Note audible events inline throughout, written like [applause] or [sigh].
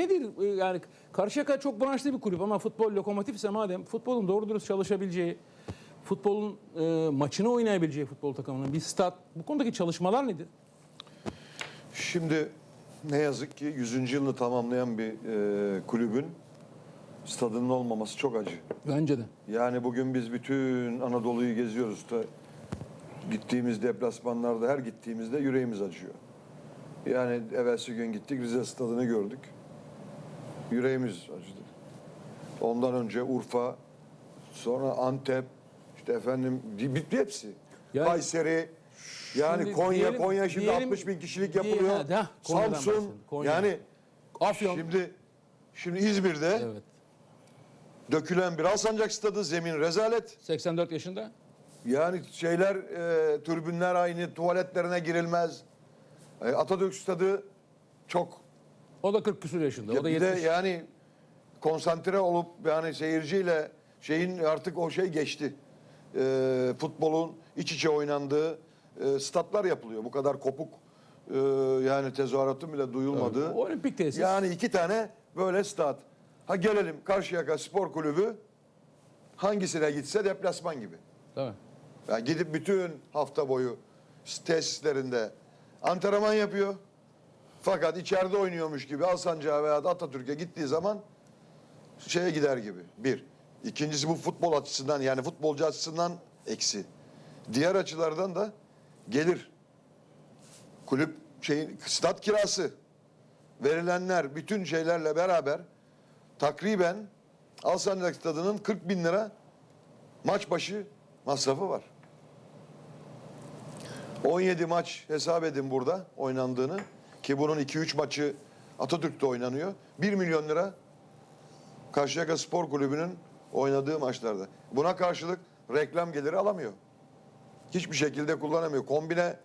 Nedir e, yani Karşıyaka çok branşlı bir kulüp ama futbol lokomotifse madem futbolun doğru dürüst çalışabileceği, futbolun e, maçını oynayabileceği futbol takımının bir stat bu konudaki çalışmalar nedir? Şimdi ne yazık ki 100. yılını tamamlayan bir e, kulübün stadının olmaması çok acı. Bence de. Yani bugün biz bütün Anadolu'yu geziyoruz da gittiğimiz deplasmanlarda her gittiğimizde yüreğimiz acıyor. Yani evvelsi gün gittik Rize stadını gördük. Yüreğimiz acıdı. Ondan önce Urfa, sonra Antep, işte efendim bitti hepsi. Yani- Kayseri, yani Şimdi Konya, diyelim- Konya şimdi diyelim- 60 bin kişilik yapılıyor. ha, de, Konya'dan Samsun, Konya. yani Afyon. şimdi şimdi İzmir'de Evet. dökülen bir Alsancak stadı zemin rezalet. 84 yaşında. Yani şeyler, e, türbünler aynı, tuvaletlerine girilmez. E, Atatürk Stadı çok. O da 40 küsur yaşında. o da bir de 70. yani konsantre olup yani seyirciyle şeyin artık o şey geçti. E, futbolun iç içe oynandığı e, statlar yapılıyor. Bu kadar kopuk e, yani tezahüratın bile duyulmadığı. Evet, olimpik tesis. Yani iki tane böyle stat. Ha gelelim Karşıyaka Spor Kulübü hangisine gitse deplasman gibi. Tabii. Yani gidip bütün hafta boyu tesislerinde antrenman yapıyor. Fakat içeride oynuyormuş gibi Alsancak'a veya Atatürk'e gittiği zaman şeye gider gibi. Bir. İkincisi bu futbol açısından yani futbolcu açısından eksi. Diğer açılardan da gelir. Kulüp şeyin stat kirası verilenler bütün şeylerle beraber takriben Alsancak stadının 40 bin lira maç başı masrafı var. 17 maç hesap edin burada oynandığını ki bunun 2-3 maçı Atatürk'te oynanıyor. 1 milyon lira Karşıyaka Spor Kulübü'nün oynadığı maçlarda. Buna karşılık reklam geliri alamıyor. Hiçbir şekilde kullanamıyor. Kombine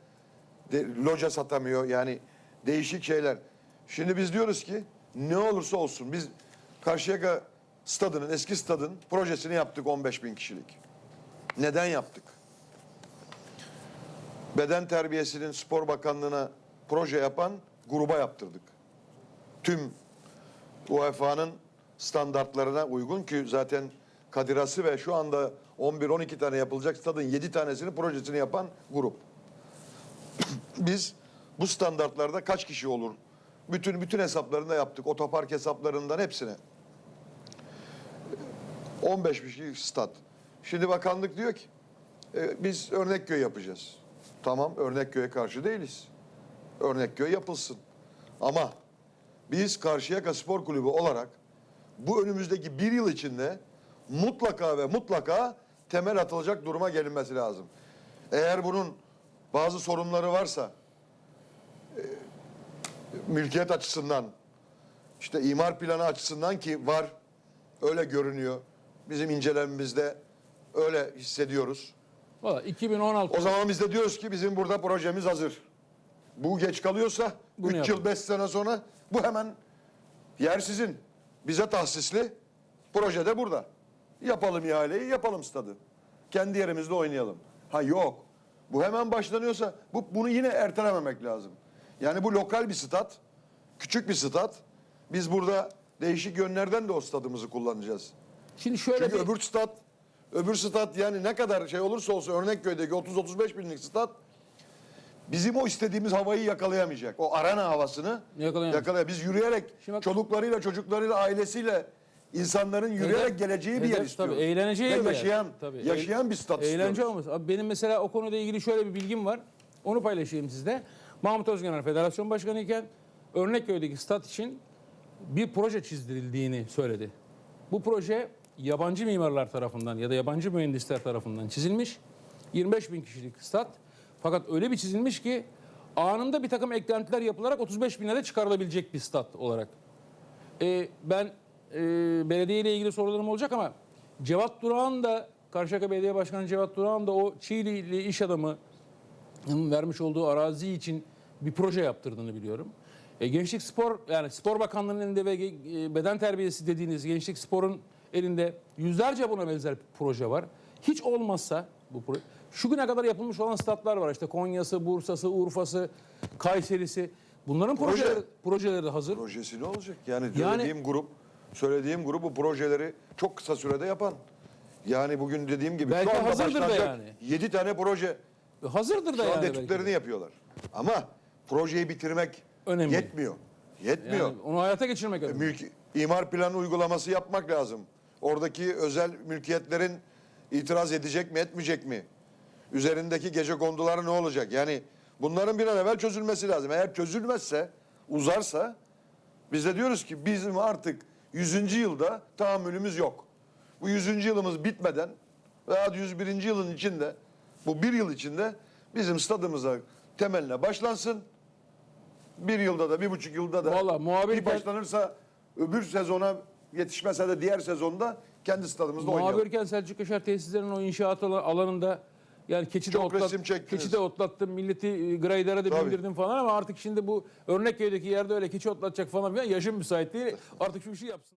de, loca satamıyor. Yani değişik şeyler. Şimdi biz diyoruz ki ne olursa olsun biz Karşıyaka stadının, eski stadın projesini yaptık 15 bin kişilik. Neden yaptık? Beden terbiyesinin spor bakanlığına proje yapan gruba yaptırdık. Tüm UEFA'nın standartlarına uygun ki zaten Kadirası ve şu anda 11-12 tane yapılacak stadın 7 tanesinin projesini yapan grup. [clears throat] Biz bu standartlarda kaç kişi olur? Bütün bütün hesaplarını da yaptık. Otopark hesaplarından hepsine. 15 kişilik stat. Şimdi bakanlık diyor ki e, biz Örnekköy yapacağız. Tamam Örnekköy'e karşı değiliz. Örnekköy yapılsın. Ama biz Karşıyaka Spor Kulübü olarak bu önümüzdeki bir yıl içinde mutlaka ve mutlaka temel atılacak duruma gelinmesi lazım. Eğer bunun bazı sorunları varsa e, mülkiyet açısından işte imar planı açısından ki var öyle görünüyor. Bizim incelememizde öyle hissediyoruz. Valla 2016 O zaman biz de diyoruz ki bizim burada projemiz hazır. Bu geç kalıyorsa Bunu 3 yapın. yıl 5 sene sonra bu hemen yer sizin. Bize tahsisli. Proje de burada. Yapalım ihaleyi, yapalım stadı. Kendi yerimizde oynayalım. Ha yok. Bu hemen başlanıyorsa bu bunu yine ertelememek lazım. Yani bu lokal bir stat. Küçük bir stat. Biz burada değişik yönlerden de o stadımızı kullanacağız. Şimdi şöyle Çünkü bir öbür stat, öbür stat yani ne kadar şey olursa olsun Örnekköy'deki 30-35 binlik stat bizim o istediğimiz havayı yakalayamayacak. O arena havasını Yakalayamayacak. yakalay. Biz yürüyerek Şimdi bak- çocuklarıyla, çocuklarıyla, ailesiyle insanların yürüyerek Hedef- geleceği bir yer hedef istiyoruz. Tabii eğleneceği Ve bir yer. yaşayan, Tabii. yaşayan bir stat Eğlence istiyoruz. olması. Abi benim mesela o konuyla ilgili şöyle bir bilgim var. Onu paylaşayım sizde. Mahmut Özgener Federasyon Başkanı iken Örnekköy'deki stat için bir proje çizdirildiğini söyledi. Bu proje yabancı mimarlar tarafından ya da yabancı mühendisler tarafından çizilmiş. 25 bin kişilik stat. Fakat öyle bir çizilmiş ki anında bir takım eklentiler yapılarak 35 bine de çıkarılabilecek bir stat olarak. Ee, ben e, belediye ile ilgili sorularım olacak ama Cevat Duran da Karşıyaka Belediye Başkanı Cevat Duran da o Çiğli'li iş adamı vermiş olduğu arazi için bir proje yaptırdığını biliyorum. E, Gençlik Spor yani Spor Bakanlığı'nın elinde ve e, beden terbiyesi dediğiniz Gençlik Spor'un elinde yüzlerce buna benzer proje var. Hiç olmazsa bu proje şu güne kadar yapılmış olan statlar var. İşte Konya'sı, Bursa'sı, Urfa'sı, Kayseri'si. Bunların Proje. projeleri, projeleri hazır. Projesi ne olacak? Yani, Yani- söylediğim grup, söylediğim grup bu projeleri çok kısa sürede yapan. Yani bugün dediğim gibi Belki şu anda hazırdır da yani. 7 tane proje Hazırdır da şu yani. anda belki etütlerini yapıyorlar. Ama projeyi bitirmek Önemli. yetmiyor. Yetmiyor. Yani onu hayata geçirmek önemli. Mülk, imar planı uygulaması yapmak lazım. Oradaki özel mülkiyetlerin itiraz edecek mi etmeyecek mi? Üzerindeki gece konduları ne olacak? Yani bunların bir an evvel çözülmesi lazım. Eğer çözülmezse, uzarsa biz de diyoruz ki bizim artık 100. yılda tahammülümüz yok. Bu 100. yılımız bitmeden veya 101. yılın içinde bu bir yıl içinde bizim stadımıza temeline başlansın. Bir yılda da bir buçuk yılda da Vallahi muhabirken- bir başlanırsa öbür sezona yetişmese de diğer sezonda kendi stadımızda oynayalım. Muhabirken Selçuk Yaşar tesislerinin o inşaat alan- alanında yani keçide, Çok otlat, resim çektiniz. keçide otlattım, milleti e, graydere de Tabii. bindirdim falan ama artık şimdi bu örnek köydeki yerde öyle keçi otlatacak falan filan yaşım müsait değil. Artık şu işi yapsın.